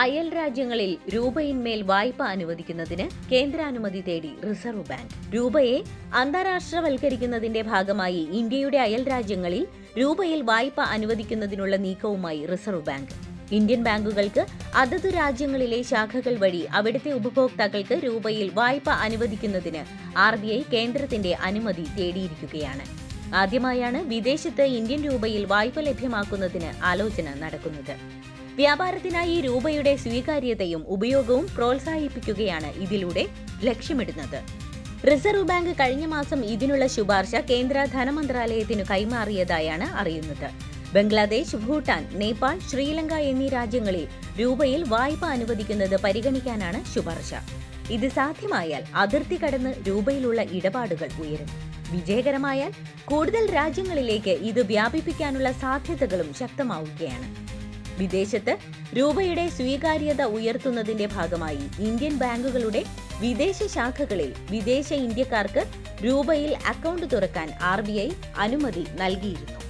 അയൽ രാജ്യങ്ങളിൽ രൂപയിന്മേൽ വായ്പ അനുവദിക്കുന്നതിന് കേന്ദ്രാനുമതി തേടി റിസർവ് ബാങ്ക്. രൂപയെ അന്താരാഷ്ട്രവൽക്കരിക്കുന്നതിന്റെ ഭാഗമായി ഇന്ത്യയുടെ അയൽ രാജ്യങ്ങളിൽ രൂപയിൽ വായ്പ അനുവദിക്കുന്നതിനുള്ള നീക്കവുമായി റിസർവ് ബാങ്ക്. ഇന്ത്യൻ ബാങ്കുകൾക്ക് അതത് രാജ്യങ്ങളിലെ ശാഖകൾ വഴി അവിടുത്തെ ഉപഭോക്താക്കൾക്ക് രൂപയിൽ വായ്പ അനുവദിക്കുന്നതിന് ആർ കേന്ദ്രത്തിന്റെ അനുമതി തേടിയിരിക്കുകയാണ്. ആദ്യമായാണ് വിദേശത്ത് ഇന്ത്യൻ രൂപയിൽ വായ്പ ലഭ്യമാക്കുന്നതിന് ആലോചന നടക്കുന്നത്. വ്യാപാരത്തിനായി രൂപയുടെ സ്വീകാര്യതയും ഉപയോഗവും പ്രോത്സാഹിപ്പിക്കുകയാണ് ഇതിലൂടെ ലക്ഷ്യമിടുന്നത്. റിസർവ് ബാങ്ക് കഴിഞ്ഞ മാസം ഇതിനുള്ള ശുപാർശ കേന്ദ്ര ധനമന്ത്രാലയത്തിനു കൈമാറിയതായാണ് അറിയുന്നത്. ബംഗ്ലാദേശ് ഭൂട്ടാൻ നേപ്പാൾ ശ്രീലങ്ക എന്നീ രാജ്യങ്ങളിൽ രൂപയിൽ വായ്പ അനുവദിക്കുന്നത് പരിഗണിക്കാനാണ് ശുപാർശ. ഇത് സാധ്യമായാൽ അതിർത്തി കടന്ന് രൂപയിലുള്ള ഇടപാടുകൾ ഉയരും. വിജയകരമായാൽ കൂടുതൽ രാജ്യങ്ങളിലേക്ക് ഇത് വ്യാപിപ്പിക്കാനുള്ള സാധ്യതകളും ശക്തമാവുകയാണ്. വിദേശത്ത് രൂപയുടെ സ്വീകാര്യത ഉയർത്തുന്നതിന്റെ ഭാഗമായി ഇന്ത്യൻ ബാങ്കുകളുടെ വിദേശ ശാഖകളിൽ വിദേശ ഇന്ത്യക്കാർക്ക് രൂപയിൽ അക്കൗണ്ട് തുറക്കാൻ ആർ അനുമതി നൽകിയിരുന്നു.